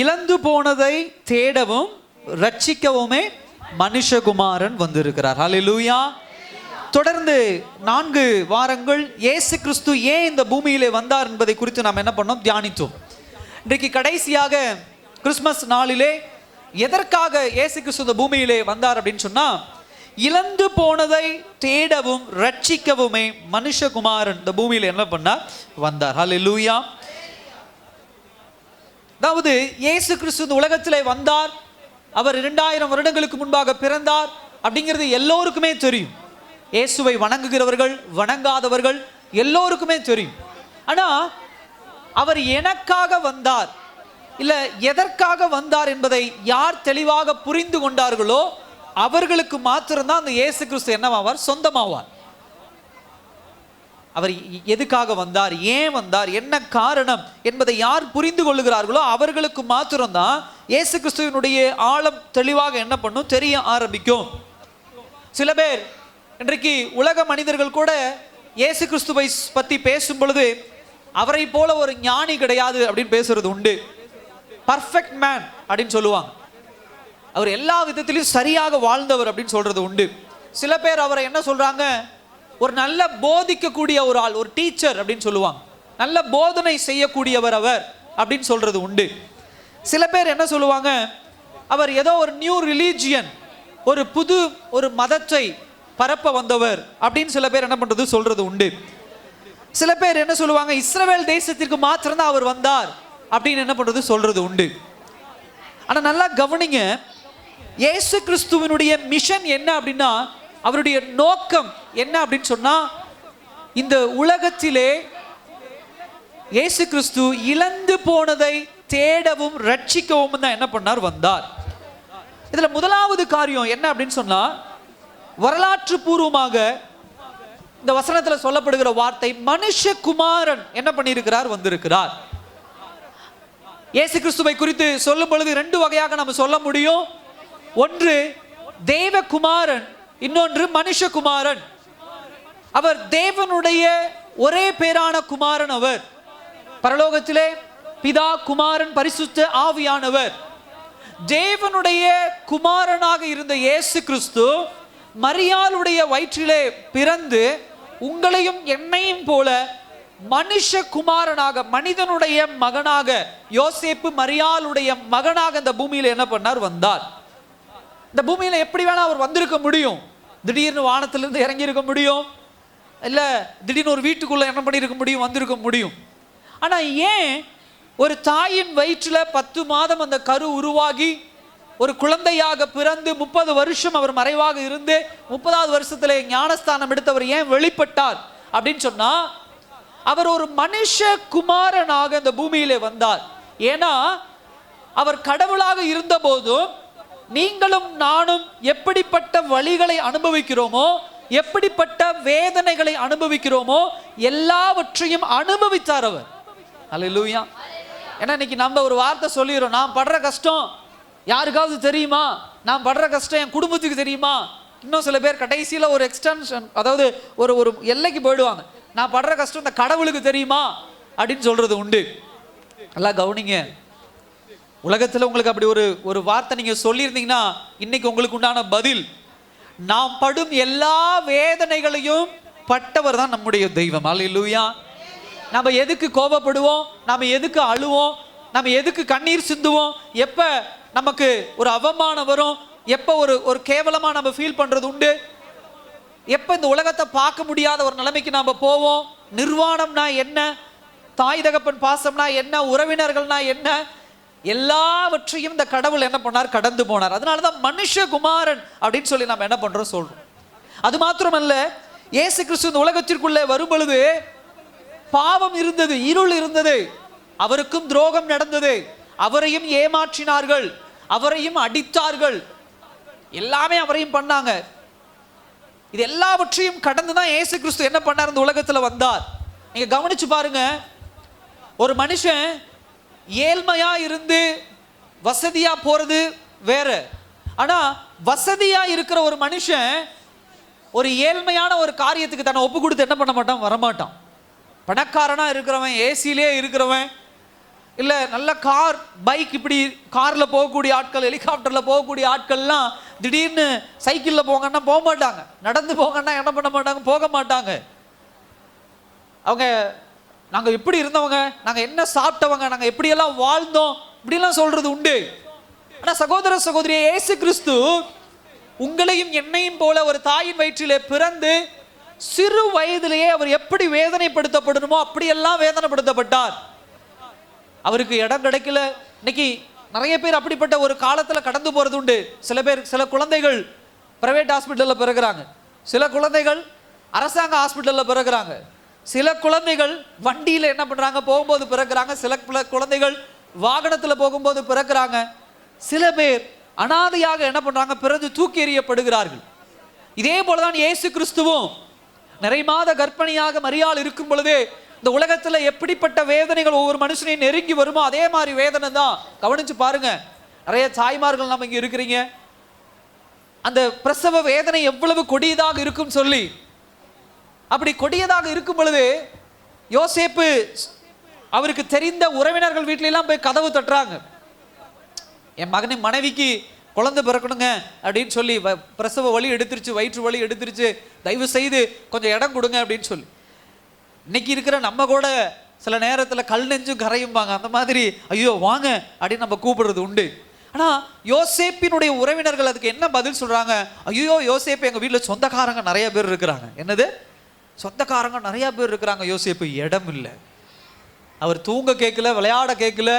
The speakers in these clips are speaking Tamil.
இழந்து போனதை தேடவும் ரட்சிக்கவுமே மனுஷகுமாரன் வந்திருக்கிறார். ஹலிலூயா தொடர்ந்து நான்கு வாரங்கள் இயேசு கிறிஸ்து ஏன் இந்த பூமியிலே வந்தார் என்பதை குறித்து நாம் என்ன பண்ணோம்? தியானித்தோம். இன்றைக்கு கடைசியாக கிறிஸ்மஸ் நாளிலே எதற்காக இயேசு கிறிஸ்து இந்த பூமியிலே வந்தார் அப்படின்னு சொன்னால் இழந்து போனதை தேடவும் ரட்சிக்கவுமே மனுஷகுமாரன் இந்த பூமியில் என்ன பண்ணார்? வந்தார். ஹalleluya அதாவது இயேசு கிறிஸ்து இந்த உலகத்திலே வந்தார். அவர் இரண்டாயிரம் வருடங்களுக்கு முன்பாக பிறந்தார். அப்படிங்கிறது எல்லோருக்குமே தெரியும். இயேசுவை வணங்குகிறவர்கள் வணங்காதவர்கள் எல்லோருக்குமே தெரியும். ஆனா அவர் எனக்காக வந்தார். இல்ல எதற்காக வந்தார் என்பதை யார் தெளிவாக புரிந்து கொண்டார்களோ அவர்களுக்கு மாத்திரம்தான் அந்த இயேசு கிறிஸ்து என்னவாவார்? சொந்தமாவார். அவர் எதுக்காக வந்தார் ஏன் வந்தார் என்ன காரணம் என்பதை யார் புரிந்து கொள்ளுகிறார்களோ அவர்களுக்கு மாத்திரம்தான் இயேசு கிறிஸ்துவினுடைய ஆழம் தெளிவாக என்ன பண்ணும்? தெரிய ஆரம்பிக்கும். சில பேர் இன்றைக்கு உலக மனிதர்கள் கூட இயேசு கிறிஸ்துவை பற்றி பேசும் பொழுது அவரை போல ஒரு ஞானி கிடையாது அப்படின்னு பேசுறது உண்டு. பர்ஃபெக்ட் மேன் அப்படின்னு சொல்லுவாங்க. அவர் எல்லா விதத்திலும் சரியாக வாழ்ந்தவர் அப்படின்னு சொல்றது உண்டு. சில பேர் அவரை என்ன சொல்றாங்க? ஒரு நல்ல போதிக்கக்கூடிய ஒரு ஆள் ஒரு டீச்சர் அப்படின்னு சொல்லுவாங்க. நல்ல போதனை செய்யக்கூடியவர் அவர் அப்படின்னு சொல்றது உண்டு. சில பேர் என்ன சொல்லுவாங்க அவர் ஏதோ ஒரு நியூ ரிலீஜியன் ஒரு புது ஒரு மதத்தை பரப்ப வந்தவர் அப்படின்னு சில பேர் என்ன பண்றது சொல்றது உண்டு. சில பேர் என்ன சொல்லுவாங்க இஸ்ரவேல் தேசத்திற்கு மாத்திரம்தான் அவர் வந்தார் அப்படின்னு என்ன பண்றது சொல்றது உண்டு. ஆனா நல்லா கவனிங்க இயேசு கிறிஸ்துவினுடைய மிஷன் என்ன அப்படின்னா அவருடைய நோக்கம் என்ன அப்படின்னு சொன்னா இந்த உலகத்திலே இயேசு கிறிஸ்து இழந்து போனதை தேடவும் ரட்சிக்கவும் தான் என்ன பண்ணார்? வந்தார். இதுல முதலாவது காரியம் என்ன அப்படின்னு சொன்னா வரலாற்று பூர்வமாக இந்த வசனத்துல சொல்லப்படுகிற வார்த்தை மனுஷகுமாரன் என்ன பண்ணியிருக்கிறார்? வந்திருக்கிறார். இயேசு கிறிஸ்துவை குறித்து சொல்லும் பொழுது ரெண்டு வகையாக நம்ம சொல்ல முடியும். ஒன்று தேவகுமாரன் இன்னொன்று மனுஷகுமாரன். அவர் தேவனுடைய ஒரே பேரான குமாரன் அவர். பரலோகத்திலே பிதா குமாரன் பரிசுத்த ஆவியானவர். தேவனுடைய குமாரனாக இருந்த இயேசு கிறிஸ்து மரியாளுடைய வயிற்றிலே பிறந்து உங்களையும் என்னையும் போல மனுஷ குமாரனாக மனிதனுடைய மகனாக யோசேப்பு மரியாளுடைய மகனாக இந்த பூமியில் என்ன பண்ணார்? வந்தார். இந்த பூமியில் எப்படி வேணா அவர் வந்திருக்க முடியும். திடீர்னு வானத்திலிருந்து இறங்கி இருக்க முடியும்? இல்லை திடீர்னு ஒரு வீட்டுக்குள்ள என்ன பண்ணியிருக்க முடியும்? வந்திருக்க முடியும். ஆனா ஏன் ஒரு தாயின் வயிற்றில் பத்து மாதம் அந்த கரு உருவாகி ஒரு குழந்தையாக பிறந்து முப்பது வருஷம் அவர் மறைவாக இருந்து முப்பதாவது வருஷத்தில் ஞானஸ்தானம் எடுத்தவர் ஏன் வெளிப்பட்டார்? அப்படின்னு சொன்னா அவர் ஒரு மனுஷ குமாரனாக இந்த பூமியிலே வந்தார். ஏன்னா அவர் கடவுளாக இருந்தபோதும் நீங்களும் நானும் எப்படிப்பட்ட வழிகளை அனுபவிக்கிறோமோ எப்படிப்பட்ட வேதனைகளை அனுபவிக்கிறோமோ எல்லாவற்றையும் அனுபவித்தார் அவர். அலையிலூயா ஏன்னா இன்னைக்கு நம்ம ஒரு வார்த்தை சொல்லிடுறோம். நான் படுற கஷ்டம் யாருக்காவது தெரியுமா? நான் படுற கஷ்டம் என் குடும்பத்துக்கு தெரியுமா? இன்னும் சில பேர் கடைசியில் ஒரு எக்ஸ்டென்ஷன் அதாவது ஒரு ஒரு எல்லைக்கு போயிடுவாங்க. நான் படுற கஷ்டம் இந்த கடவுளுக்கு தெரியுமா? அப்படின்னு சொல்றது உண்டு. நல்லா கவனிங்க. உலகத்தில் உங்களுக்கு அப்படி ஒரு ஒரு வார்த்தை நீங்கள் சொல்லியிருந்தீங்கன்னா இன்னைக்கு உங்களுக்கு உண்டான பதில் நாம் படும் எல்லா வேதனைகளையும் பட்டவர் தான் நம்முடைய தெய்வம். அல்லேலூயா நம்ம எதுக்கு கோபப்படுவோம்? நம்ம எதுக்கு அழுவோம்? நம்ம எதுக்கு கண்ணீர் சிந்துவோம்? எப்போ நமக்கு ஒரு அவமானம் வரும்? எப்போ ஒரு ஒரு கேவலமாக நம்ம ஃபீல் பண்ணுறது உண்டு? எப்போ இந்த உலகத்தை பார்க்க முடியாத ஒரு நிலைமைக்கு நாம் போவோம்? நிர்வாணம்னா என்ன? தாய் தகப்பன் பாசம்னா என்ன? உறவினர்கள்னா என்ன? எல்லாவற்றையும் இந்த கடவுள் என்ன பண்ணார்? கடந்து போனார். அதனால தான் மனுஷகுமாரன் அப்படின்னு சொல்லி நம்ம என்ன பண்றோம் சொல்றோம். அது மாத்திரமல்ல இயேசு கிறிஸ்து இந்த உலகத்திற்குள்ளே வரும் பொழுது பாவம் இருந்தது இருள் இருந்தது. அவருக்கும் துரோகம் நடந்தது. அவரையும் ஏமாற்றினார்கள். அவரையும் அடித்தார்கள். எல்லாமே அவரையும் பண்ணாங்க. இது எல்லாவற்றையும் கடந்து தான் ஏசு கிறிஸ்து என்ன பண்ணார்? இந்த உலகத்தில் வந்தார். நீங்கள் கவனிச்சு பாருங்க. ஒரு மனுஷன் ஏழ்மையா இருந்து வசதியா போறது வேற. ஆனா வசதியா இருக்கிற ஒரு மனுஷன் ஒரு ஏழ்மையான ஒரு காரியத்துக்கு தன்னை ஒப்பு கொடுத்து என்ன பண்ண மாட்டான்? வரமாட்டான். பணக்காரனா இருக்கிறவன் ஏசிலே இருக்கிறவன் இல்லை நல்ல கார் பைக் இப்படி காரில் போகக்கூடிய ஆட்கள் ஹெலிகாப்டரில் போகக்கூடிய ஆட்கள்லாம் திடீர்னு சைக்கிளில் போங்கன்னா போக மாட்டாங்க. நடந்து போங்கன்னா என்ன பண்ண மாட்டாங்க? போக மாட்டாங்க. அவங்க நாங்கள் எப்படி இருந்தவங்க? நாங்கள் என்ன சாப்பிட்டவங்க? நாங்கள் எப்படியெல்லாம் வாழ்ந்தோம்? இப்படிலாம் சொல்றது உண்டு. ஆனால் சகோதர சகோதரியே ஏசு கிறிஸ்து உங்களையும் என்னையும் போல ஒரு தாயின் வயிற்றிலே பிறந்து சிறு வயதிலேயே அவர் எப்படி வேதனைப்படுத்தப்படணுமோ அப்படியெல்லாம் வேதனைப்படுத்தப்பட்டார். அவருக்கு இடம் கிடைக்கல. இன்னைக்கு நிறைய பேர் அப்படிப்பட்ட ஒரு காலத்தில் கடந்து போகிறது உண்டு. சில பேர் சில குழந்தைகள் பிரைவேட் ஹாஸ்பிட்டலில் பிறகுறாங்க. சில குழந்தைகள் அரசாங்க ஹாஸ்பிட்டலில் பிறகுறாங்க. சில குழந்தைகள் வண்டியில் என்ன பண்ணுறாங்க போகும்போது பிறக்கிறாங்க. சில குழந்தைகள் வாகனத்தில் போகும்போது பிறக்குறாங்க. சில பேர் அனாதையாக என்ன பண்ணுறாங்க பிறந்து தூக்கி எறியப்படுகிறார்கள். இதே போலதான் இயேசு கிறிஸ்துவும் நிறை மாத கர்ப்பிணியாக மரியாள் இருக்கும் பொழுதே இந்த உலகத்தில் எப்படிப்பட்ட வேதனைகள் ஒவ்வொரு மனுஷனையும் நெருங்கி வருமோ அதே மாதிரி வேதனை தான் கவனிச்சு பாருங்க. நிறைய தாய்மார்கள் நம்ம இங்கே இருக்கிறீங்க. அந்த பிரசவ வேதனை எவ்வளவு கொடியதாக இருக்கும் சொல்லி அப்படி கொடியதாக இருக்கும் பொழுது யோசேப்பு அவருக்கு தெரிந்த உறவினர்கள் வீட்டிலெல்லாம் போய் கதவு தட்டுறாங்க. என் மகனின் மனைவிக்கு குழந்தை பிறக்கணுங்க அப்படின்னு சொல்லி வ- பிரசவ வலி எடுத்துருச்சு வயிற்று வலி எடுத்துருச்சு தயவு செய்து கொஞ்சம் இடம் கொடுங்க அப்படின்னு சொல்லி. இன்னைக்கு இருக்கிற நம்ம கூட சில நேரத்தில் கல் நெஞ்சும் கரையும்பாங்க. அந்த மாதிரி ஐயோ வாங்க அப்படின்னு நம்ம கூப்பிடுறது உண்டு. ஆனால் யோசேப்பினுடைய உறவினர்கள் அதுக்கு என்ன பதில் சொல்கிறாங்க ஐயோ யோசேப்பு எங்கள் வீட்டில் சொந்தக்காரங்க நிறைய பேர் இருக்கிறாங்க. என்னது? சொந்தக்காரங்க நிறைய பேர் இருக்கிறாங்க யோசிப்பு இடம் இல்லை. அவர் தூங்க கேட்கல விளையாட கேட்கல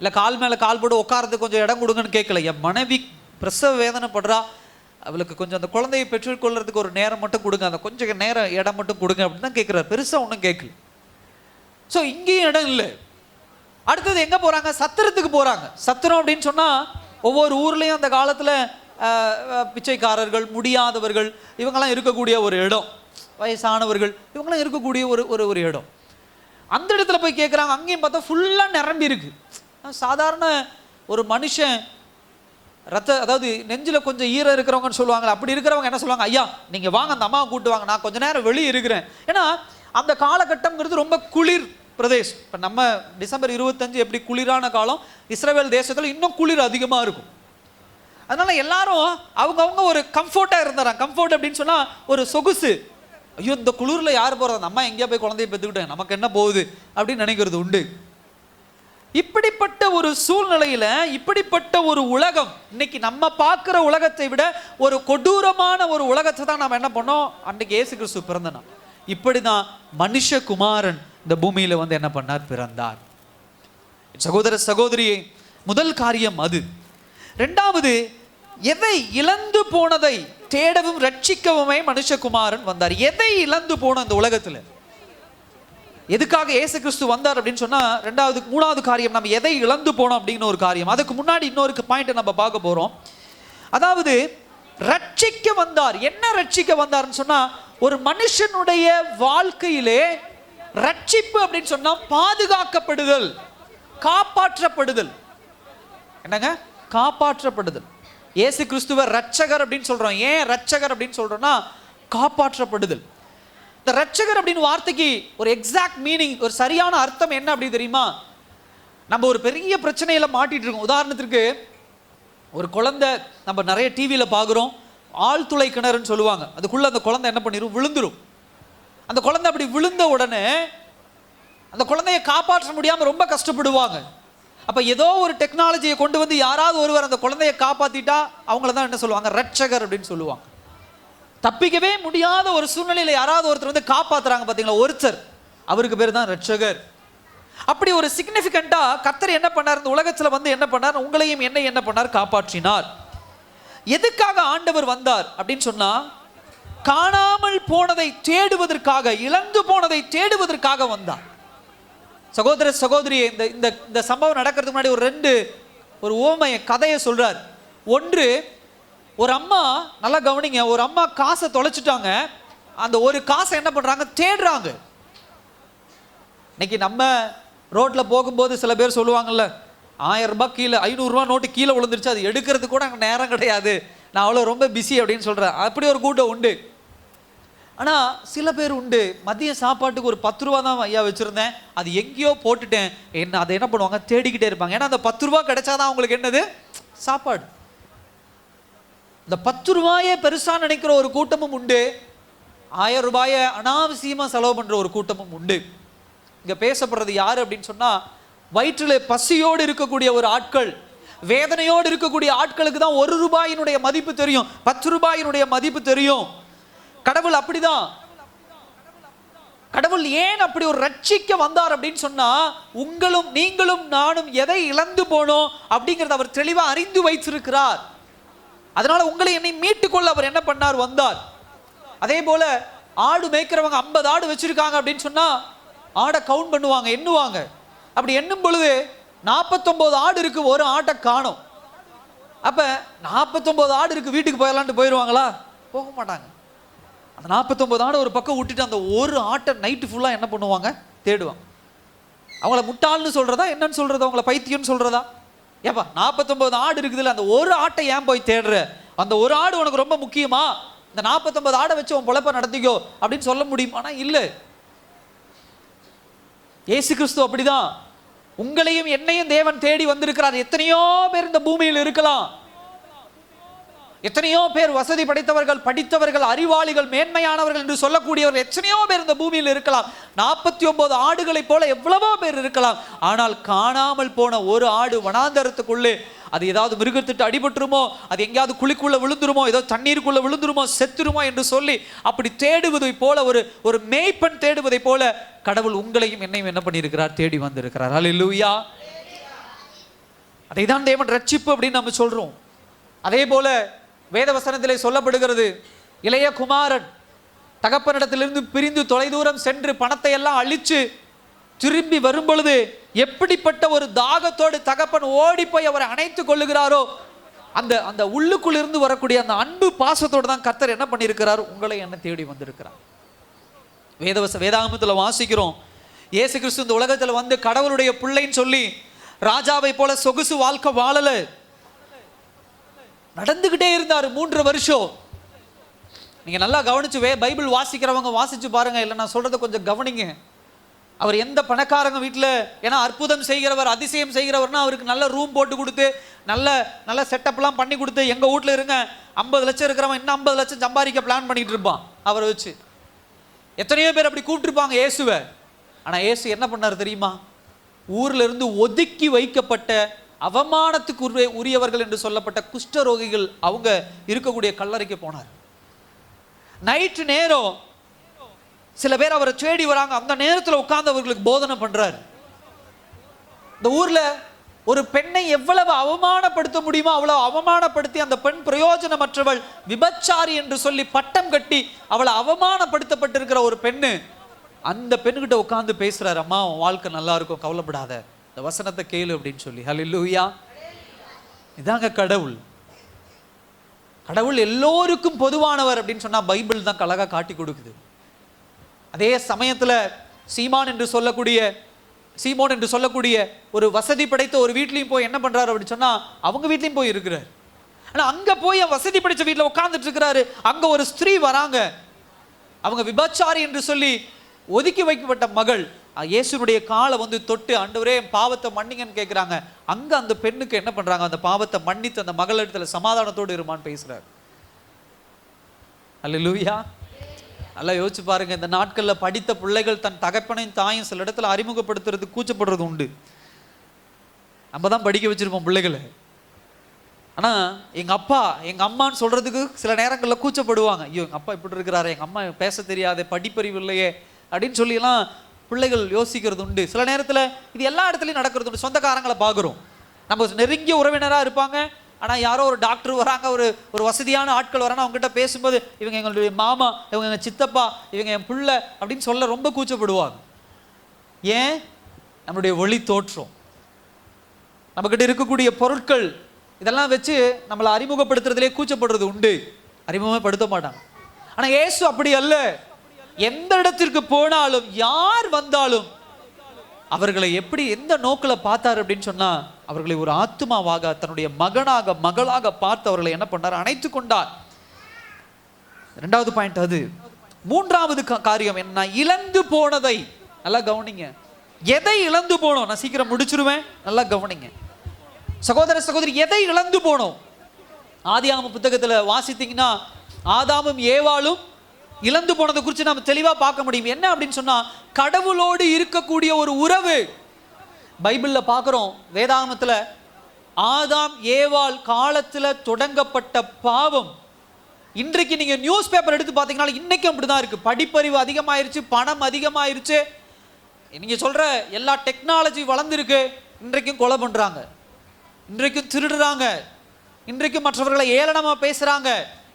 இல்லை கால் மேலே கால் போட்டு உட்காரத்துக்கு கொஞ்சம் இடம் கொடுங்கன்னு கேட்கல என் மனைவி பிரசவ வேதனைப்படுறா. அவளுக்கு கொஞ்சம் அந்த குழந்தையை பெற்றுக்கொள்றதுக்கு ஒரு நேரம் மட்டும் கொடுங்க அந்த கொஞ்சம் நேரம் இடம் மட்டும் கொடுங்க அப்படின்னு தான் கேட்குறாரு பெருசாக ஒன்றும் கேட்கல ஸோ இங்கேயும் இடம் இல்லை. அடுத்தது எங்கே போகிறாங்க சத்திரத்துக்கு போகிறாங்க சத்திரம் அப்படின்னு சொன்னால் ஒவ்வொரு ஊர்லேயும் அந்த காலத்தில் பிச்சைக்காரர்கள் முடியாதவர்கள் இவங்கெல்லாம் இருக்கக்கூடிய ஒரு இடம். வயசானவர்கள் இவங்களாம் இருக்கக்கூடிய ஒரு ஒரு ஒரு இடம். அந்த இடத்துல போய் கேட்குறாங்க அங்கேயும் பார்த்தா ஃபுல்லாக நிரம்பி இருக்கு. சாதாரண ஒரு மனுஷன் ரத்த அதாவது நெஞ்சில் கொஞ்சம் ஈரம் இருக்கிறவங்கன்னு சொல்லுவாங்க அப்படி இருக்கிறவங்க என்ன சொல்லுவாங்க? ஐயா நீங்கள் வாங்க அந்த அம்மாவை கூட்டு வாங்க நான் கொஞ்ச நேரம் வெளியே இருக்கிறேன். ஏன்னா அந்த காலகட்டம்ங்கிறது ரொம்ப குளிர் பிரதேசம். இப்போ நம்ம டிசம்பர் இருபத்தஞ்சு எப்படி குளிரான காலம் இஸ்ரேல் தேசத்தில் இன்னும் குளிர் அதிகமாக இருக்கும். அதனால எல்லாரும் அவங்கவுங்க ஒரு கம்ஃபர்ட்டாக இருந்தாராம். கம்ஃபர்ட் அப்படின்னு சொன்னால் ஒரு சொகுசு. ஐயோ இந்த குளிரில் யார் போகிறது அந்த அம்மா எங்கேயா போய் குழந்தைய பெற்றுக்கிட்டேன் நமக்கு என்ன போகுது? அப்படின்னு நினைக்கிறது உண்டு. இப்படிப்பட்ட ஒரு சூழ்நிலையில இப்படிப்பட்ட ஒரு உலகம் இன்னைக்கு நம்ம பார்க்குற உலகத்தை விட ஒரு கொடூரமான ஒரு உலகத்தை தான் நம்ம என்ன பண்ணோம்? அன்னைக்கு ஏசு கிறிஸ்து பிறந்தனா இப்படி தான் மனுஷகுமாரன் இந்த பூமியில் வந்து என்ன பண்ணார்? பிறந்தார். சகோதர சகோதரியை முதல் காரியம் அது. ரெண்டாவது எதை இழந்து போனதை தேடவும் ரட்சிக்கவுமே மனுஷகுமாரன் வந்தார். எதை இழந்து போன இந்த உலகத்தில்? எதுக்காக இயேசு கிறிஸ்து வந்தார் அப்படின்னு சொன்னா ரெண்டாவது மூணாவது காரியம் நம்ம எதை இழந்து போனோம் அப்படின்னு ஒரு காரியம். அதுக்கு முன்னாடி இன்னொரு பாயிண்ட் நம்ம பார்க்க போறோம். அதாவது ரட்சிக்க வந்தார். என்ன ரட்சிக்க வந்தார்னு சொன்னா ஒரு மனுஷனுடைய வாழ்க்கையிலே ரட்சிப்பு அப்படின்னு சொன்னா பாதுகாக்கப்படுதல் காப்பாற்றப்படுதல். என்னங்க? காப்பாற்றப்படுதல். இயேசு கிறிஸ்துவ ரட்சகர் அப்படின்னு சொல்றோம். ஏன் ரட்சகர் அப்படின்னு சொல்றோம்னா காப்பாற்றப்படுதல். இந்த ரட்சகர் அப்படின்னு வார்த்தைக்கு ஒரு எக்ஸாக்ட் மீனிங் ஒரு சரியான அர்த்தம் என்ன அப்படி தெரியுமா? நம்ம ஒரு பெரிய பிரச்சனையில மாட்டிட்டு இருக்கோம். உதாரணத்திற்கு ஒரு குழந்தை நம்ம நிறைய டிவியில் பார்க்குறோம் ஆழ்துளை கிணறுன்னு சொல்லுவாங்க. அதுக்குள்ள அந்த குழந்தை என்ன பண்ணிரும்? விழுந்துரும். அந்த குழந்தை அப்படி விழுந்த உடனே அந்த குழந்தைய காப்பாற்ற முடியாம ரொம்ப கஷ்டப்படுவாங்க. அப்போ ஏதோ ஒரு டெக்னாலஜியை கொண்டு வந்து யாராவது ஒருவர் அந்த குழந்தையை காப்பாத்திட்டா அவங்கள தான் என்ன சொல்லுவாங்க? ரட்சகர் அப்படின்னு சொல்லுவாங்க. தப்பிக்கவே முடியாத ஒரு சூழ்நிலையில் யாராவது ஒருத்தர் வந்து காப்பாத்துறாங்க பாத்தீங்களா? ஒருத்தர். அவருக்கு பேர் தான் ரட்சகர். அப்படி ஒரு சிக்னிஃபிகண்டா கத்தர் என்ன பண்ணார்? இந்த உலகத்தில் வந்து என்ன பண்ணார்? உங்களையும் என்ன என்ன பண்ணார்? காப்பாற்றினார். எதுக்காக ஆண்டவர் வந்தார் அப்படின்னு சொன்னா காணாமல் போனதை தேடுவதற்காக இழந்து போனதை தேடுவதற்காக வந்தார். சகோதர சகோதரியை இந்த இந்த இந்த சம்பவம் நடக்கிறதுக்கு முன்னாடி ஒரு ரெண்டு ஒரு ஓமைய கதையை சொல்கிறார் ஒன்று ஒரு அம்மா நல்லா கவனிங்க ஒரு அம்மா காசை தொலைச்சிட்டாங்க. அந்த ஒரு காசை என்ன பண்ணுறாங்க தேடுறாங்க. இன்னைக்கு நம்ம ரோட்டில் போகும்போது சில பேர் சொல்லுவாங்கல்ல ஆயிரம் ரூபாய் கீழே ஐநூறுரூவா நோட்டு கீழே விழுந்துருச்சு அது எடுக்கிறது கூட அங்கே நேரம் கிடையாது. நான் அவ்வளோ ரொம்ப பிஸி அப்படின்னு சொல்கிறேன் அப்படி ஒரு கூட்டம் உண்டு. ஆனால் சில பேர் உண்டு. மதிய சாப்பாட்டுக்கு ஒரு பத்து ரூபா தான் ஐயா வச்சுருந்தேன். அது எங்கேயோ போட்டுட்டேன். என்ன அதை என்ன பண்ணுவாங்க? தேடிக்கிட்டே இருப்பாங்க. ஏன்னா அந்த பத்து ரூபா கிடைச்சாதான் அவங்களுக்கு என்னது? சாப்பாடு. இந்த பத்து ரூபாயே பெருசாக நினைக்கிற ஒரு கூட்டமும் உண்டு. ஆயிரம் ரூபாயை அனாவசியமாக செலவு பண்ணுற ஒரு கூட்டமும் உண்டு. இங்கே பேசப்படுறது யார் அப்படின்னு சொன்னால் வயிற்றில் பசியோடு இருக்கக்கூடிய ஒரு ஆட்கள் வேதனையோடு இருக்கக்கூடிய ஆட்களுக்கு தான் ஒரு ரூபாயினுடைய மதிப்பு தெரியும். பத்து ரூபாயினுடைய மதிப்பு தெரியும். கடவுள் அப்படிதான். கடவுள் ஏன் அப்படி ஒரு ரட்சிக்க வந்தார் அப்படின்னு சொன்னா உங்களும் நீங்களும் நானும் எதை இழந்து போனோம் அப்படிங்கறத அவர் தெளிவா அறிந்து வைத்திருக்கிறார். அதனால உங்களை என்னை மீட்டுக்கொள்ள அவர் என்ன பண்ணார்? வந்தார். அதே போல ஆடு மேய்க்கிறவங்க ஐம்பது ஆடு வச்சிருக்காங்க அப்படின்னு சொன்னா ஆடை கவுண்ட் பண்ணுவாங்க எண்ணுவாங்க. அப்படி எண்ணும் பொழுது நாற்பத்தொம்போது ஆடு இருக்கு ஒரு ஆட்டை காணும். அப்ப நாற்பத்தொம்போது ஆடு இருக்கு வீட்டுக்கு போயிடலான்ட்டு போயிடுவாங்களா போக மாட்டாங்க. அந்த நாற்பத்தொம்பது ஆடு ஒரு பக்கம் விட்டுட்டு அந்த ஒரு ஆட்டை நைட்டு ஃபுல்லாக என்ன பண்ணுவாங்க? தேடுவாங்க. அவங்கள முட்டாள்னு சொல்கிறதா என்னன்னு சொல்கிறது அவங்கள பைத்தியம்னு சொல்கிறதா ஏப்பா நாற்பத்தொம்பது ஆடு இருக்குதுல்ல அந்த ஒரு ஆட்டை ஏன் போய் தேடுற? அந்த ஒரு ஆடு உனக்கு ரொம்ப முக்கியமா? இந்த நாற்பத்தொம்பது ஆடை வச்சு உன் பொழப்ப நடத்திக்கோ அப்படின்னு சொல்ல முடியுமானா இல்லை. ஏசு கிறிஸ்து அப்படிதான். உங்களையும் என்னையும் தேவன் தேடி வந்திருக்கிறார். எத்தனையோ பேர் இந்த பூமியில் இருக்கலாம். எத்தனையோ பேர் வசதி படைத்தவர்கள் படித்தவர்கள் அறிவாளிகள் மேன்மையானவர்கள் என்று சொல்லக்கூடியவர்கள் எத்தனையோ பேர் இந்த பூமியில் இருக்கலாம். நாற்பத்தி ஒன்பது ஆடுகளைப் போல எவ்வளவோ பேர் இருக்கலாம். ஆனால் காணாமல் போன ஒரு ஆடு வனாந்தரத்துக்குள்ளே அது ஏதாவது மிருகத்திட்டு அடிபட்டுருமோ அது எங்கேயாவது குழிக்குள்ளே விழுந்துருமோ ஏதோ தண்ணீருக்குள்ளே விழுந்துருமோ செத்துருமோ என்று சொல்லி அப்படி தேடுவதை போல ஒரு ஒரு மேய்ப்பன் தேடுவதை போல கடவுள் உங்களையும் என்னையும் என்ன பண்ணியிருக்கிறார்? தேடி வந்திருக்கிறார். அல்லேலூயா அதை தான் தேவன் ரட்சிப்பு அப்படின்னு நம்ம சொல்கிறோம் அதே போல வேதவசனத்திலே சொல்லப்படுகிறது இளைய குமாரன் தகப்பனிடத்திலிருந்து பிரிந்து தொலைதூரம் சென்று பணத்தை எல்லாம் அழித்து திரும்பி வரும்பொழுது எப்படிப்பட்ட ஒரு தாகத்தோடு தகப்பன் ஓடி போய் அவரை அணைத்து கொள்ளுகிறாரோ அந்த அந்த உள்ளுக்குள் இருந்து வரக்கூடிய அந்த அன்பு பாசத்தோடு தான் கர்த்தர் என்ன பண்ணியிருக்கிறார்? உங்களை என்ன தேடி வந்திருக்கிறார்? வேதவச வேதாகமத்தில் வாசிக்கிறோம். இயேசு கிறிஸ்து இந்த உலகத்தில் வந்து கடவுளுடைய பிள்ளைன்னு சொல்லி ராஜாவை போல சொகுசு வாழ்க்கை வாழலை. நடந்துகிட்டே இருந்தார் மூன்று வருஷம். நீங்கள் நல்லா கவனிச்சு வே பைபிள் வாசிக்கிறவங்க வாசிச்சு பாருங்க. இல்லை நான் சொல்றதை கொஞ்சம் கவனிங்க. அவர் எந்த பணக்காரங்க வீட்டில் ஏன்னா அற்புதம் செய்கிறவர் அதிசயம் செய்கிறவர்னா அவருக்கு நல்ல ரூம் போட்டு கொடுத்து நல்ல நல்ல செட்டப்லாம் பண்ணி கொடுத்து எங்கள் வீட்டில் இருங்க ஐம்பது லட்சம் இருக்கிறவன் இன்னும் ஐம்பது லட்சம் சம்பாதிக்க பிளான் பண்ணிகிட்டு இருப்பான் அவரை வச்சு. எத்தனையோ பேர் அப்படி கூப்பிட்டுருப்பாங்க இயேசுவை. ஆனால் இயேசு என்ன பண்ணார் தெரியுமா? ஊர்ல இருந்து ஒதுக்கி வைக்கப்பட்ட அவமானத்துக்கு உரிய உரியவர்கள் என்று சொல்லப்பட்ட குஷ்டரோகிகள் அவங்க இருக்கக்கூடிய கல்லறைக்கு போனார். நைட்டு நேரம் சில பேர் அவரை தேடி வராங்க. அந்த நேரத்தில் உட்கார்ந்து அவர்களுக்கு போதனை பண்றாரு. இந்த ஊர்ல ஒரு பெண்ணை எவ்வளவு அவமானப்படுத்த முடியுமோ அவ்வளவு அவமானப்படுத்தி அந்த பெண் பிரயோஜனமற்றவள் விபச்சாரி என்று சொல்லி பட்டம் கட்டி அவளை அவமானப்படுத்தப்பட்டிருக்கிற ஒரு பெண்ணு அந்த பெண்ணுகிட்ட உட்காந்து பேசுறாரு. அம்மா உன் வாழ்க்கை நல்லா இருக்கும் கவலைப்படாத. இந்த வசனத்தை கேளு அப்படின்னு சொல்லி. ஹalleluya இதாங்க கடவுள். கடவுள் எல்லோருக்கும் பொதுவானவர் அப்படின்னு சொன்னால் பைபிள் தான் கழகா காட்டி கொடுக்குது. அதே சமயத்தில் சீமான் என்று சொல்லக்கூடிய சீமோன் என்று சொல்லக்கூடிய ஒரு வசதி படைத்த ஒரு வீட்லேயும் போய் என்ன பண்ணுறாரு அப்படின்னு சொன்னால் அவங்க வீட்லேயும் போய் இருக்கிறார். ஆனால் அங்கே போய் அவன் வசதி படைத்த வீட்டில் உட்காந்துட்டு இருக்கிறாரு. அங்கே ஒரு ஸ்திரீ வராங்க. அவங்க விபச்சாரி என்று சொல்லி ஒதுக்கி வைக்கப்பட்ட மகள். இயேசுனுடைய காலை வந்து தொட்டு ஆண்டவரே பாவத்தை மன்னிங்கன்னு கேட்குறாங்க அங்க அந்த பெண்ணுக்கு என்ன பண்றாங்க? அந்த பாவத்தை மன்னித்து அந்த மகள் இடத்துல சமாதானத்தோடு இருமான்னு பேசுறாரு. அல்லேலூயா நல்லா யோசிச்சு பாருங்க இந்த நாட்கள்ல படித்த பிள்ளைகள் தன் தகப்பனையும் தாயும் சில இடத்துல அறிமுகப்படுத்துறது கூச்சப்படுறது உண்டு. நம்ம தான் படிக்க வச்சிருப்போம் பிள்ளைகளை. ஆனா எங்க அப்பா எங்க அம்மான்னு சொல்றதுக்கு சில நேரங்களில் கூச்சப்படுவாங்க. ஐயோ எங்க அப்பா இப்படி இருக்கிறாரு எங்க அம்மா பேச தெரியாது படிப்பறிவு இல்லையே அப்படின்னு சொல்லிலாம் பிள்ளைகள் யோசிக்கிறது உண்டு. சில நேரத்தில் இது எல்லா இடத்துலையும் நடக்கிறது உண்டு. சொந்தக்காரங்களை பார்க்குறோம் நம்ம நெருங்கிய உறவினராக இருப்பாங்க. ஆனால் யாரோ ஒரு டாக்டர் வராங்க ஒரு ஒரு வசதியான ஆட்கள் வராங்க அவங்ககிட்ட பேசும்போது இவங்க எங்களுடைய மாமா இவங்க எங்கள் சித்தப்பா இவங்க என் பிள்ளை அப்படின்னு சொல்ல ரொம்ப கூச்சப்படுவாங்க. ஏன்? நம்மளுடைய ஒளி தோற்றம். நம்மக்கிட்ட இருக்கக்கூடிய பொருட்கள் இதெல்லாம் வச்சு நம்மளை அறிமுகப்படுத்துறதுலே கூச்சப்படுறது உண்டு. அறிமுகமே படுத்த மாட்டாங்க ஆனால் ஏசு அப்படி அல்ல. எந்த இடத்திற்கு போனாலும் யார் வந்தாலும் அவர்களை எப்படி எந்த நோக்கில் பார்த்தார் அப்படின்னு சொன்னா அவர்களை ஒரு ஆத்மாவாக தன்னுடைய மகனாக மகளாக பார்த்து அவர்களை என்ன பண்ணார்? அணைத்து கொண்டார். ரெண்டாவது பாயிண்ட் அது. மூன்றாவது காரியம் என்ன? இழந்து போனதை. நல்லா கவனிங்க. எதை இழந்து போனோம்? நான் சீக்கிரம் முடிச்சிருவேன். நல்லா கவனிங்க. சகோதர சகோதரி எதை இழந்து போனோம்? ஆதியாகம புத்தகத்தில் வாசித்தீங்கன்னா ஆதாமும் ஏவாளும் இழந்து போனதை குறித்து நம்ம தெளிவாக பார்க்க முடியும். என்ன அப்படின்னு சொன்னால் கடவுளோடு இருக்கக்கூடிய ஒரு உறவு. பைபிளில் பார்க்குறோம் வேதாகமத்தில் ஆதாம் ஏவாள் காலத்தில் தொடங்கப்பட்ட பாவம். இன்றைக்கு நீங்கள் நியூஸ் பேப்பர் எடுத்து பார்த்தீங்கன்னா அப்படி தான் இருக்குது படிப்பறிவு அதிகமாயிருச்சு பணம் அதிகமாயிருச்சு. நீங்கள் சொல்கிற எல்லா டெக்னாலஜி வளர்ந்துருக்கு இன்றைக்கும் கொலை பண்ணுறாங்க இன்றைக்கும் திருடுறாங்க. இன்றைக்கும் மற்றவர்களை ஏளனமாக பேசுகிறாங்க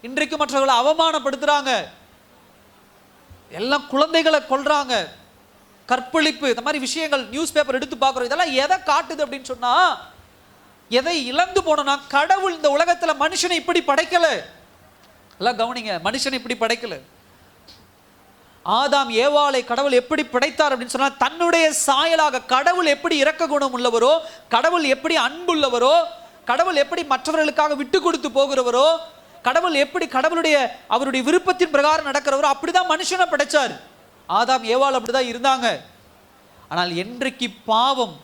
இன்றைக்கும் மற்றவர்களை அவமானப்படுத்துகிறாங்க எல்லாம் குழந்தைகளை கொல்றாங்க. கற்பழிப்பு இந்த மாதிரி விஷயங்கள் நியூஸ் பேப்பர் எடுத்து பார்க்குறோம். இதெல்லாம் எதை காட்டுது அப்படின்னு சொன்னா எதை இழந்து போனோம்னா கடவுள் இந்த உலகத்துல மனுஷனை இப்படி படைக்கல. எல்லாம் கவனிங்க மனுஷனை இப்படி படைக்கல. ஆதாம் ஏவாளை கடவுள் எப்படி படைத்தார் அப்படின்னு சொன்னா தன்னுடைய சாயலாக கடவுள் எப்படி இறக்க குணம் உள்ளவரோ கடவுள் எப்படி அன்புள்ளவரோ கடவுள் எப்படி மற்றவர்களுக்காக விட்டு கொடுத்து போகிறவரோ கடவுள் எப்படி கடவுளுடைய அவருடைய விருப்பத்தின் பிரகாரம் நடக்கிறவரோ அப்படிதான் மனுஷனை படைச்சார். ஆதாம் ஏவாள் அப்படிதான் இருந்தாங்க. ஆனால் என்றைக்கு பாவம்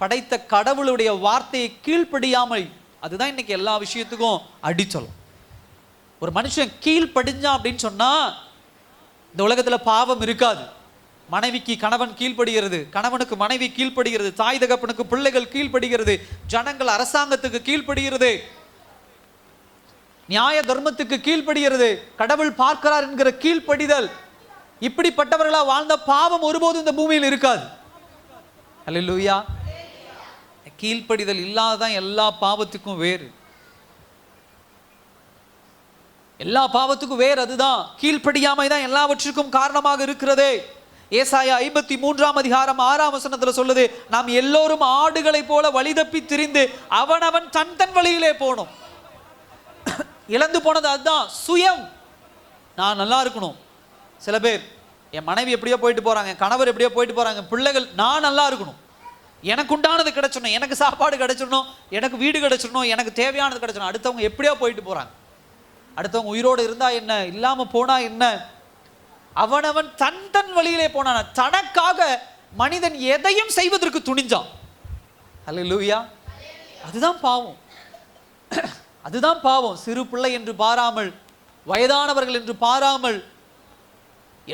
படைத்த கடவுளுடைய வார்த்தையை கீழ்ப்படியாமல் அதுதான் இன்னைக்கு எல்லா விஷயத்துக்கும் அடிச்சலும் ஒரு மனுஷன் கீழ்ப்படிஞ்சான் அப்படின்னு சொன்னால் இந்த உலகத்தில் பாவம் இருக்காது. மனைவிக்கு கணவன் கீழ்ப்படுகிறது கணவனுக்கு மனைவி கீழ்ப்படுகிறது தாய் தகப்பனுக்கு பிள்ளைகள் கீழ்ப்படுகிறது ஜனங்கள் அரசாங்கத்துக்கு கீழ்ப்படுகிறது. நியாய தர்மத்துக்கு கீழ்ப்படுகிறது. கடவுள் பார்க்கிறார் என்கிற கீழ்ப்படிதல். இப்படிப்பட்டவர்களா வாழ்ந்த பாவம் ஒருபோதும் இந்த பூமியில் இருக்காது. அல்லேலூயா. கீழ்ப்படிதல் இல்லாததான் எல்லா பாவத்துக்கும் வேறு. எல்லா பாவத்துக்கும் வேறு அதுதான். கீழ்ப்படியாமை தான் எல்லாவற்றிற்கும் காரணமாக இருக்கிறதே. ஏசாயா ஐம்பத்தி மூன்றாம் அதிகாரம் ஆறாம் வசனத்துல சொல்லுது நாம் எல்லோரும் ஆடுகளைப் போல வழிதப்பி திரிந்து அவனவன் தன் தன் வழியிலே போனோம். இழந்து போனது அதுதான். சுயம். நான் நல்லா இருக்கணும். சில பேர் என் மனைவி எப்படியோ போயிட்டு போகிறாங்க கணவர் எப்படியோ போயிட்டு போகிறாங்க பிள்ளைகள் நான் நல்லா இருக்கணும். எனக்கு உண்டானது கிடைச்சிடணும். எனக்கு சாப்பாடு கிடைச்சிடணும். எனக்கு வீடு கிடைச்சிடணும். எனக்கு தேவையானது கிடைச்சிடணும். அடுத்தவங்க எப்படியோ போயிட்டு போகிறாங்க அடுத்தவங்க உயிரோடு இருந்தால் என்ன? இல்லாமல் போனால் என்ன? அவனவன் தன் தன் வழியிலே போனான்? தனக்காக மனிதன் எதையும் செய்வதற்கு துணிஞ்சான். அல்லேலூயா அதுதான் பாவம். அதுதான் பாவம். சிறு பிள்ளை என்று பாராமல் வயதானவர்கள் என்று பாராமல்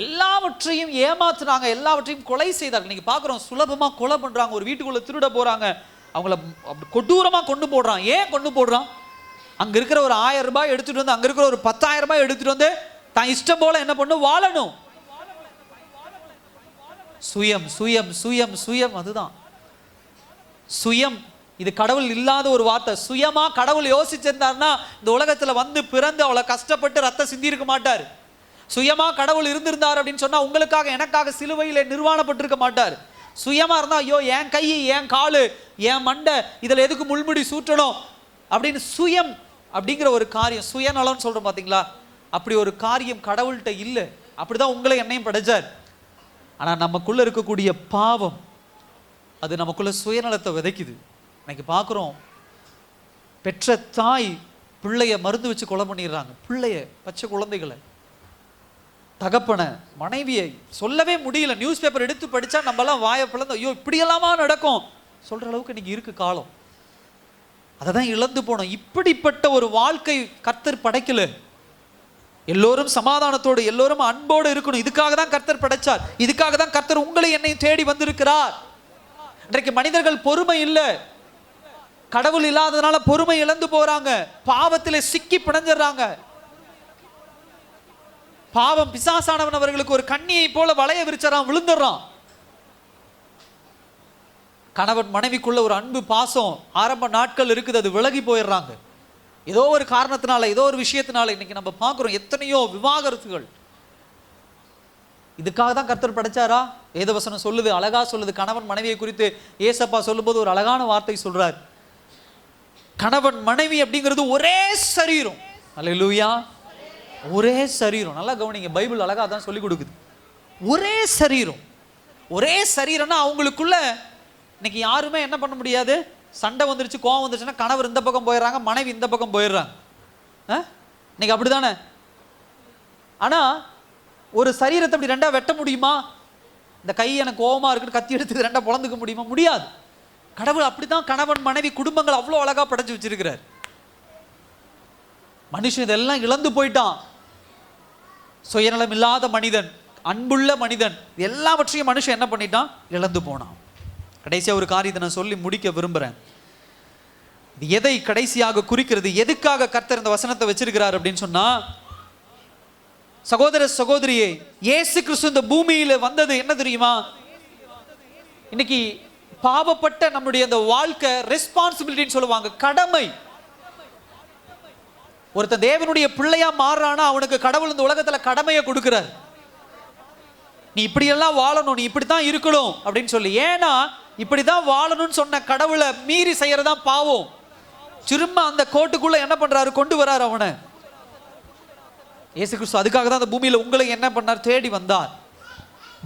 எல்லாவற்றையும் ஏமாத்துனாங்க எல்லாவற்றையும் கொலை செய்தார்கள். நீங்க பார்க்குறோம் சுலபமாக கொலை பண்றாங்க. ஒரு வீட்டுக்குள்ளே திருட போறாங்க. அவங்கள அப்படி கொண்டு போடுறான். ஏன் கொண்டு போடுறான்? அங்க இருக்கிற ஒரு ஆயிரம் ரூபாய் எடுத்துட்டு வந்து அங்க இருக்கிற ஒரு பத்தாயிரம் ரூபாய் எடுத்துட்டு வந்து தான் இஷ்டம் போல என்ன பண்ணும் வாழணும். சுயம் சுயம் சுயம் சுயம். அதுதான். சுயம் இது கடவுள் இல்லாத ஒரு வார்த்தை. சுயமா கடவுள் யோசிச்சிருந்தார்னா இந்த உலகத்துல வந்து பிறந்து அவ்வளோ கஷ்டப்பட்டு ரத்தம் சிந்தியிருக்க மாட்டார். சுயமா கடவுள் இருந்திருந்தார் அப்படின்னு சொன்னா உங்களுக்காக எனக்காக சிலுவையில் நிர்வாணப்பட்டிருக்க மாட்டார். சுயமா இருந்தா ஐயோ என் கை என் காலு என் மண்டை இதுல எதுக்கு முள்முடி சூட்டணும்? அப்படின்னு சுயம் அப்படிங்கிற ஒரு காரியம் சுயநலம்னு சொல்றோம் பாத்தீங்களா? அப்படி ஒரு காரியம் கடவுள்கிட்ட இல்லை. அப்படிதான் உங்களை என்னையும் படைச்சார். ஆனா நமக்குள்ள இருக்கக்கூடிய பாவம் அது நமக்குள்ள சுயநலத்தை விதைக்குது. இன்னைக்கு பார்க்குறோம் பெற்ற தாய் பிள்ளைய மருந்து வச்சு கொலை பண்ணிடுறாங்க. பிள்ளைய பச்சை குழந்தைகளை. தகப்பனை மனைவியை சொல்லவே முடியல. நியூஸ் பேப்பர் எடுத்து படிச்சா நம்மலாம் வாயை பிளந்து ஐயோ இப்படியெல்லாமா நடக்கும்? சொல்கிற அளவுக்கு இன்னைக்கு இருக்கு காலம். அதை தான் இழந்து போனோம். இப்படிப்பட்ட ஒரு வாழ்க்கை கர்த்தர் படைக்கல. எல்லோரும் சமாதானத்தோடு எல்லோரும் அன்போடு இருக்கணும். இதுக்காக தான் கர்த்தர் படைச்சார். இதுக்காக தான் கர்த்தர் உங்களை என்னையும் தேடி வந்திருக்கிறார். இன்றைக்கு மனிதர்கள் பொறுமை இல்லை. கடவுள் இல்லாததுனால பொறுமை இழந்து போறாங்க. பாவத்தில் சிக்கி பிணைஞ்சிடுறாங்க. பாவம் பிசாசானவன் அவர்களுக்கு ஒரு கண்ணியை போல வளைய விரிச்சறான் விழுந்துடுறான். கணவன் மனைவிக்குள்ள ஒரு அன்பு பாசம் ஆரம்ப நாட்கள் இருக்குது அது விலகி போயிடுறாங்க. ஏதோ ஒரு காரணத்தினால ஏதோ ஒரு விஷயத்தினால இன்னைக்கு நம்ம பார்க்குறோம் எத்தனையோ விவாகரத்துகள் இதுக்காக தான் கர்த்தர் படைச்சாரா? வேதவசனம் சொல்லுது அழகா சொல்லுது. கணவன் மனைவியை குறித்து ஏசப்பா சொல்லும்போது ஒரு அழகான வார்த்தை சொல்றார். கணவன் மனைவி அப்படிங்கிறது ஒரே சரீரம். அல்லேலூயா ஒரே சரீரம். நல்லா கவனிங்க பைபிள் அழகா தான் சொல்லி கொடுக்குது. ஒரே சரீரம். ஒரே சரீரம்னா அவங்களுக்குள்ள இன்னைக்கு யாருமே என்ன பண்ண முடியாது? சண்டை வந்துருச்சு கோவம் வந்துருச்சுன்னா கணவர் இந்த பக்கம் போயிடுறாங்க மனைவி இந்த பக்கம் போயிடுறாங்க? இன்னைக்கு அப்படிதானே? ஆனா ஒரு சரீரத்தை அப்படி ரெண்டா வெட்ட முடியுமா? இந்த கை எனக்கு கோவமா இருக்குன்னு கத்தி எடுத்து இது ரெண்டா பொழந்துக்க முடியுமா? முடியாது. கடவுள் அப்படிதான் கணவன் மனைவி குடும்பங்கள் அவ்வளோ அழகாக படைச்சு வச்சிருக்கிறார். மனுஷன் இதெல்லாம் இழந்து போயிட்டான். சுயநலம் இல்லாத மனிதன் அன்புள்ள மனிதன் எல்லாவற்றையும் மனுஷன் என்ன பண்ணிட்டான்? இழந்து போனான். கடைசியாக ஒரு காரியத்தை நான் சொல்லி முடிக்க விரும்புறேன். இது எதை கடைசியாக குறிக்கிறது? எதுக்காக கர்த்தர் இந்த வசனத்தை வச்சிருக்கிறார் அப்படின்னு சொன்னா சகோதர சகோதரியே இயேசு கிறிஸ்து இந்த பூமியில வந்தது என்ன தெரியுமா? இன்னைக்கு பாவப்பட்ட நம்முடைய அந்த வாழ்க்கை ரெஸ்பான்சிபிலிட்டின்னு சொல்லுவாங்க கடமை. ஒருத்தன் தேவனுடைய பிள்ளையா மாறுறானா அவனுக்கு கடவுள் இந்த உலகத்துல கடமையை கொடுக்கிறார். நீ இப்படியெல்லாம் வாழணும் நீ இப்படித்தான் இருக்கணும் அப்படின்னு சொல்லி. ஏன்னா இப்படிதான் வாழணும்னு சொன்ன கடவுளை மீறி செய்யறதா பாவம். திரும்ப அந்த கோட்டுக்குள்ள என்ன பண்றாரு? கொண்டு வராரு அவனை. இயேசு கிறிஸ்து அதுக்காக தான் அந்த பூமியில உங்களை என்ன பண்ணார்? தேடி வந்தார்.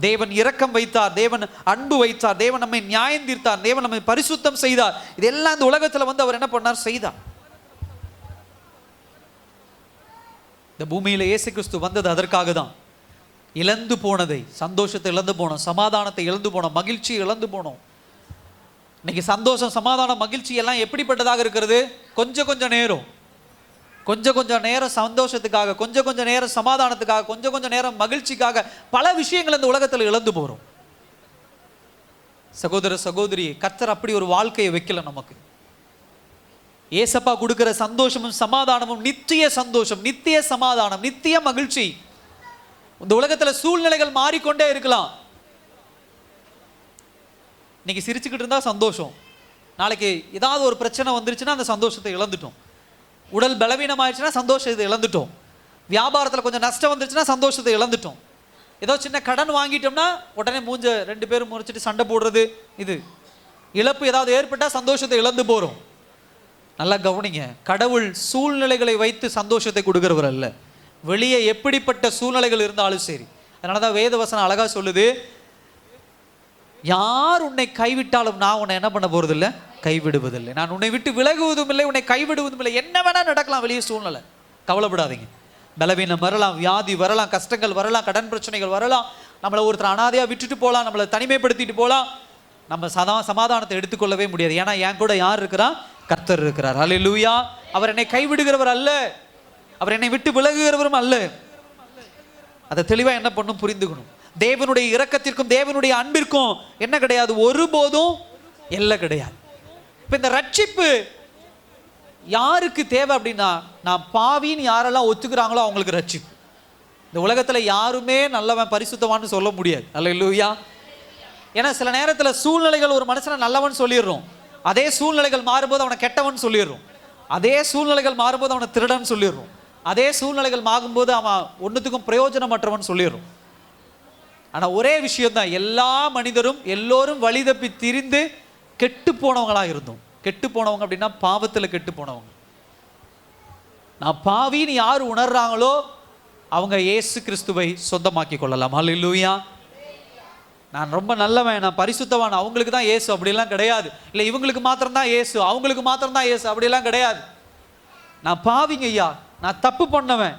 தேவன் இரக்கம் வைத்தார் தேவன் அன்பு வைத்தார் தேவன் நம்மை நியாயம் தீர்த்தார் தேவன் நம்மை பரிசுத்தம் செய்தார். இதெல்லாம் இந்த உலகத்தில் வந்து அவர் என்ன பண்ணார்? செய்தார். இந்த பூமியில் இயேசு கிறிஸ்து வந்தது அதற்காக தான். இழந்து போனதை சந்தோஷத்தை இழந்து போனோம் சமாதானத்தை இழந்து போனோம் மகிழ்ச்சி இழந்து போனோம். இன்னைக்கு சந்தோஷம் சமாதானம் மகிழ்ச்சி எல்லாம் எப்படிப்பட்டதாக இருக்கிறது? கொஞ்சம் கொஞ்சம் நேரம். கொஞ்சம் கொஞ்சம் நேரம் சந்தோஷத்துக்காக கொஞ்சம் கொஞ்சம் நேரம் சமாதானத்துக்காக கொஞ்சம் கொஞ்சம் நேரம் மகிழ்ச்சிக்காக பல விஷயங்கள் இந்த உலகத்தில் இழந்து போகிறோம் சகோதர சகோதரி கத்தர் அப்படி ஒரு வாழ்க்கையை வைக்கல நமக்கு. ஏசப்பா கொடுக்குற சந்தோஷமும் சமாதானமும் நித்திய சந்தோஷம் நித்திய சமாதானம் நித்திய மகிழ்ச்சி. இந்த உலகத்தில் சூழ்நிலைகள் மாறிக்கொண்டே இருக்கலாம். இன்னைக்கு சிரிச்சுக்கிட்டு இருந்தா சந்தோஷம். நாளைக்கு ஏதாவது ஒரு பிரச்சனை வந்துருச்சுன்னா அந்த சந்தோஷத்தை இழந்துட்டோம். உடல் பலவீனமாயிடுச்சுன்னா சந்தோஷத்தை இழந்துட்டோம். வியாபாரத்தில் கொஞ்சம் நஷ்டம் வந்துருச்சுன்னா சந்தோஷத்தை இழந்துட்டோம். ஏதோ சின்ன கடன் வாங்கிட்டோம்னா உடனே மூஞ்ச ரெண்டு பேரும் முறைச்சிட்டு சண்டை போடுறது இது. இழப்பு ஏதாவது ஏற்பட்டால் சந்தோஷத்தை இழந்து போகிறோம் நல்லா கவனிங்க. கடவுள் சூழ்நிலைகளை வைத்து சந்தோஷத்தை கொடுக்குறவர் அல்ல. வெளியே எப்படிப்பட்ட சூழ்நிலைகள் இருந்தாலும் சரி. அதனால தான் வேதவசனம் அழகாக சொல்லுது யார் உன்னை கைவிட்டாலும் நான் உன்னை என்ன பண்ண போறதில்லை? கைவிடுவதில்லை. நான் உன்னை விட்டு விலகுவதும் இல்லை உன்னை கைவிடுவதும் இல்லை. என்ன வேணால் நடக்கலாம் வெளியே சூழ்நிலை. கவலைப்படாதீங்க. பலவீனம் வரலாம் வியாதி வரலாம் கஷ்டங்கள் வரலாம் கடன் பிரச்சனைகள் வரலாம். நம்மளை ஒருத்தர் அனாதையாக விட்டுட்டு போகலாம் நம்மளை தனிமைப்படுத்திட்டு போகலாம் நம்ம சதா சமாதானத்தை எடுத்துக்கொள்ளவே முடியாது. ஏன்னா என் கூட யார் இருக்கிறா? கர்த்தர் இருக்கிறார். அல்லேலூயா அவர் என்னை கைவிடுகிறவர் அல்ல. அவர் என்னை விட்டு விலகுகிறவரும் அல்ல. அதை தெளிவாக என்ன பண்ணும்? புரிந்துக்கணும். தேவனுடைய இரக்கத்திற்கும் தேவனுடைய அன்பிற்கும் என்ன கிடையாது? ஒருபோதும் எல்லை கிடையாது. இப்போ இந்த ரட்சிப்பு யாருக்கு தேவை அப்படின்னா நான் பாவின்னு யாரெல்லாம் ஒத்துக்கிறாங்களோ அவங்களுக்கு ரட்சிப்பு. இந்த உலகத்தில் யாருமே நல்லவன் பரிசுத்தவான்னு சொல்ல முடியாது. அல்ல இல்லையா ஏன்னா சில நேரத்தில் சூழ்நிலைகள் ஒரு மனுஷனை நல்லவன் சொல்லிடுறோம். அதே சூழ்நிலைகள் மாறும்போது அவனை கெட்டவன் சொல்லிடுறோம். அதே சூழ்நிலைகள் மாறும்போது அவனை திருடன் சொல்லிடுறோம். அதே சூழ்நிலைகள் மாறும்போது அவன் ஒன்றுத்துக்கும் பிரயோஜனமற்றவன் சொல்லிடுறோம். ஆனால் ஒரே விஷயம்தான். எல்லா மனிதரும் எல்லோரும் வழி தப்பி திரிந்து கெட்டு போனவங்களாக இருந்தோம் கெட்டு போனவங்க அப்படின்னா பாவத்தில் கெட்டு போனவங்க நான் பாவின்னு யார் உணர்றாங்களோ அவங்க இயேசு கிறிஸ்துவை சொந்தமாக்கி கொள்ளலாம். அல்லூயா நான் ரொம்ப நல்லவன் நான் பரிசுத்தவான் அவங்களுக்கு தான் ஏசு அப்படிலாம் கிடையாது. இல்லை இவங்களுக்கு மாத்திரம்தான் ஏசு அவங்களுக்கு மாத்திரம்தான் ஏசு அப்படிலாம் கிடையாது. நான் பாவிங்க ஐயா நான் தப்பு பண்ணவன்.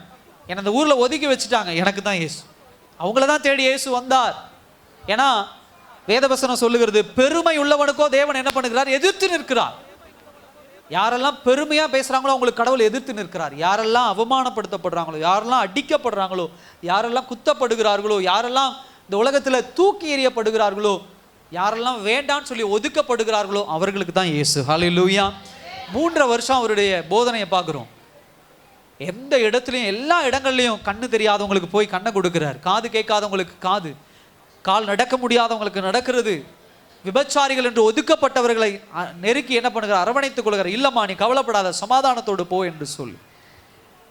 என்னை அந்த ஊரில் ஒதுக்கி வச்சுட்டாங்க எனக்கு தான் ஏசு அவங்கள தான் தேடி ஏசு வந்தார். ஏன்னா வேதவசனம் சொல்லுகிறது பெருமை உள்ளவனுக்கோ தேவன் என்ன பண்ணுகிறார்? எதிர்த்து நிற்கிறார். யாரெல்லாம் பெருமையா பேசுறாங்களோ அவங்களுக்கு கடவுள் எதிர்த்து நிற்கிறார். யாரெல்லாம் அவமானப்படுத்தப்படுறாங்களோ யாரெல்லாம் அடிக்கப்படுறாங்களோ யாரெல்லாம் குத்தப்படுகிறார்களோ யாரெல்லாம் இந்த உலகத்துல தூக்கி எறியப்படுகிறார்களோ யாரெல்லாம் வேண்டான்னு சொல்லி ஒதுக்கப்படுகிறார்களோ அவர்களுக்கு தான் இயேசு. ஹalleluya மூன்றரை வருஷம் அவருடைய போதனையை பார்க்குறோம். எந்த இடத்துலையும் எல்லா இடங்கள்லையும் கண்ணு தெரியாதவங்களுக்கு போய் கண்ணை கொடுக்குறார். காது கேட்காதவங்களுக்கு காது. கால் நடக்க முடியாதவங்களுக்கு நடக்கிறது. விபச்சாரிகள் என்று ஒதுக்கப்பட்டவர்களை நெருக்கி என்ன பண்ணுகிறார்? அரவணைத்துக் கொள்கிறார். இல்லம்மா நீ கவலைப்படாத சமாதானத்தோடு போ என்று சொல்லி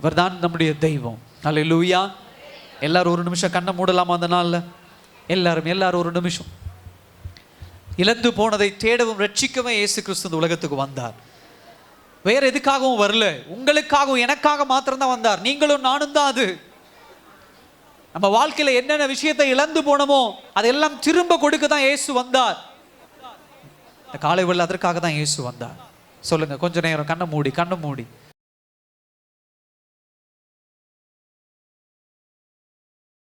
இவர்தான் நம்முடைய தெய்வம். நல்ல லூயா எல்லாரும் ஒரு நிமிஷம் கண்ணை மூடலாமா அந்த நாளில்? எல்லாரும் எல்லாரும் ஒரு நிமிஷம். இழந்து போனதை தேடவும் ரட்சிக்கவும் இயேசு கிறிஸ்து இந்த உலகத்துக்கு வந்தார். வேற எதுக்காகவும் வரல. உங்களுக்காகவும் எனக்காக மாத்திரம்தான் வந்தார். நீங்களும் நானும் தான் அது. நம்ம வாழ்க்கையில என்னென்ன விஷயத்தை இழந்து போனோமோ அதெல்லாம் திரும்ப கொடுக்க தான் இயேசு வந்தார். இந்த காலை வேளை அதற்காக தான் இயேசு வந்தார். சொல்லுங்க கொஞ்ச நேரம் கண்ணை மூடி கண்ணை மூடி.